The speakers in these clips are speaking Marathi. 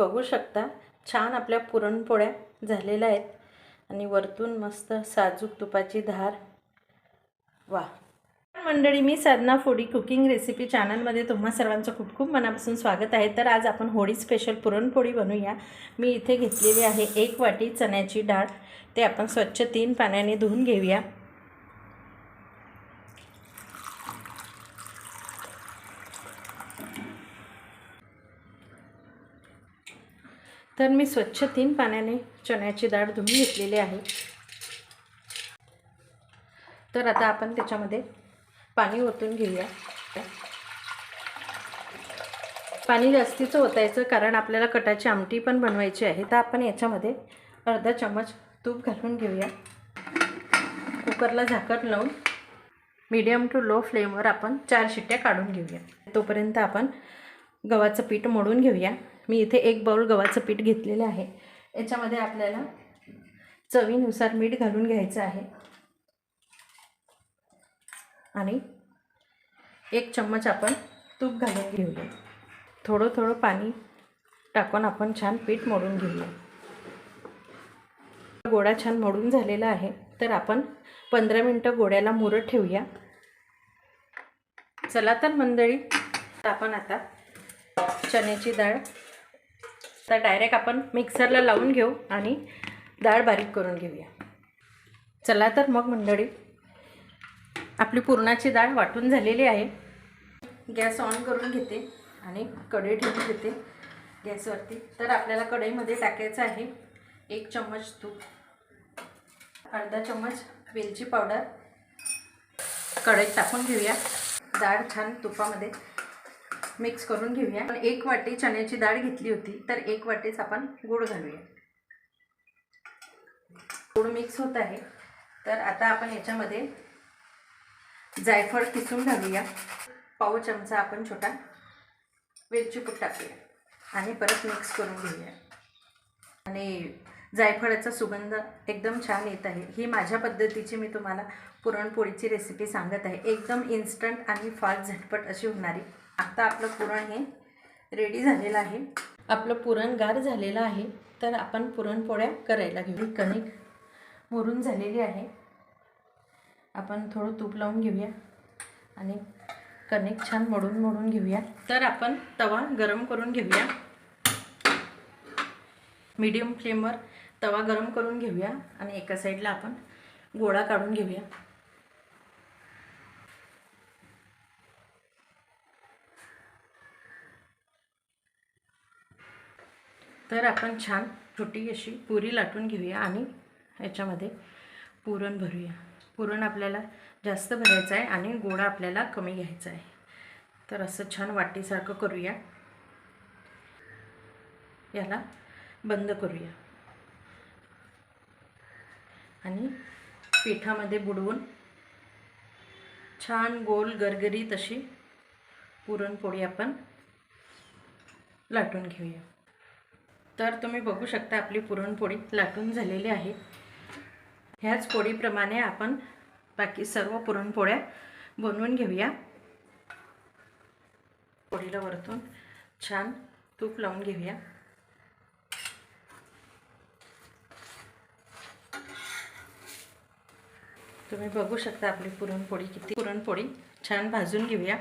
बघू शकता. छान आपल्या पुरणपोळ्या झालेल्या आहेत. आणि वरतून मस्त साजूक तुपाची धार. वा. मंडळी मी साधना फुडी कुकिंग रेसिपी चॅनलमध्ये तुम्हा सर्वांचं खूप खूप मनापासून स्वागत आहे. तर आज आपण होळी स्पेशल पुरणपोळी बनवूया. मी इथे घेतलेली आहे एक वाटी चण्याची डाळ. ते आपण स्वच्छ तीन पाण्याने धुवून घेऊया. तर मी स्वच्छ तीन पाण्याने चण्याची डाळ धुवून घेतलेली आहे. तर आता आपण त्याच्यामध्ये पाणी ओतून घेऊया. पाणी जास्तीचं ओतायचं कारण आपल्याला कटाची आमटी पण बनवायची आहे. तर आपण याच्यामध्ये अर्धा चम्मच तूप घालून घेऊया. कुकरला झाकण लावून मीडियम टू लो फ्लेमवर आपण चार शिट्ट्या काढून घेऊया. तोपर्यंत आपण गव्हाचं पीठ मोडून घेऊया. मी इथे एक बाऊल गव्हाचं पीठ घेतलेलं आहे. याच्यामध्ये आपल्याला चवीनुसार मीठ घालून घ्यायचं आहे. आणि एक चम्मच आपण तूप घालून घेऊया. थोडं थोडं पाणी टाकून आपण छान पीठ मोडून घेऊया. गोळा छान मोडून झालेला आहे. तर आपण पंधरा मिनटं गोड्याला मुरत ठेवूया. चला तर मंडळी आपण आता चण्याची डाळ तर डायरेक्ट आपण मिक्सरला लावून घेऊ आणि डाळ बारीक करून घेऊया. चला तर मग मंडळी आपली पुरणाची डाळ वाटून झालेली आहे. गॅस ऑन करून घेते आणि कढई ठेवून घेते गॅसवरती. तर आपल्याला कढईमध्ये टाकायचं आहे एक चम्मच तूप अर्धा चम्मच वेलची पावडर. कढईत टाकून घेऊया. डाळ छान तुपामध्ये मिक्स करून घेऊया. पण एक वाटी चण्याची डाळ घेतली होती तर एक वाटीच आपण गूळ घालूया. गूळ मिक्स होत आहे. तर आता आपण याच्यामध्ये जायफळ किसून घालूया. पाव चमचा आपण छोटा वेलचीपूड टाकूया आणि परत मिक्स करून घेऊया. आणि जायफळाचा सुगंध एकदम छान येत आहे. ही माझ्या पद्धतीची मी तुम्हाला पुरणपोळीची रेसिपी सांगत आहे. एकदम इन्स्टंट आणि फास्ट झटपट अशी होणारी आता आपलं पुरण हे रेडी झालेलं आहे. आपलं पुरण गार झालेलं आहे. तर आपण पुरणपोळ्या करायला घेऊ. कणिक मुरून झालेली आहे. आपण थोडं तूप लावून घेऊया. आणि कणिक छान मोडून मोडून घेऊया. तर आपण तवा गरम करून घेऊया. मीडियम फ्लेमवर तवा गरम करून घेऊया. आणि एका साईडला आपण गोळा काढून घेऊया. तर आपण छान छोटी अशी पुरी लाटून घेऊया आणि याच्यामध्ये पुरण भरूया. पुरण आपल्याला जास्त भरायचं आहे आणि गोळा आपल्याला कमी घ्यायचा आहे. तर असं छान वाटीसारखं करूया. याला बंद करूया. आणि पिठामध्ये बुडवून छान गोल गरगरीत अशी पुरणपोळी आपण लाटून घेऊया. तर तुम्ही बघू शकता आपली पुरणपोळी लाटून झालेली आहे. ह्याच पोळीप्रमाणे आपण बाकी सर्व पुरणपोळ्या बनवून घेऊया. पोळीला वरतून छान तूप लावून घेऊया. तुम्ही बघू शकता आपली पुरणपोळी किती पुरणपोळी छान भाजून घेऊया.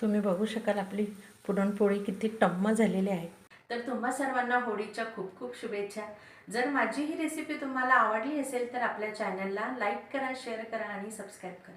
तुम्ही बघू शकाल आपली पुरणपोळी किती टम्म झालेली आहे. तर तुम्हा सर्वांना होळीच्या खूप खूप शुभेच्छा. जर माझी ही रेसिपी तुम्हाला आवडली असेल तर आपल्या चॅनलला लाईक करा शेअर करा आणि सबस्क्राईब करा.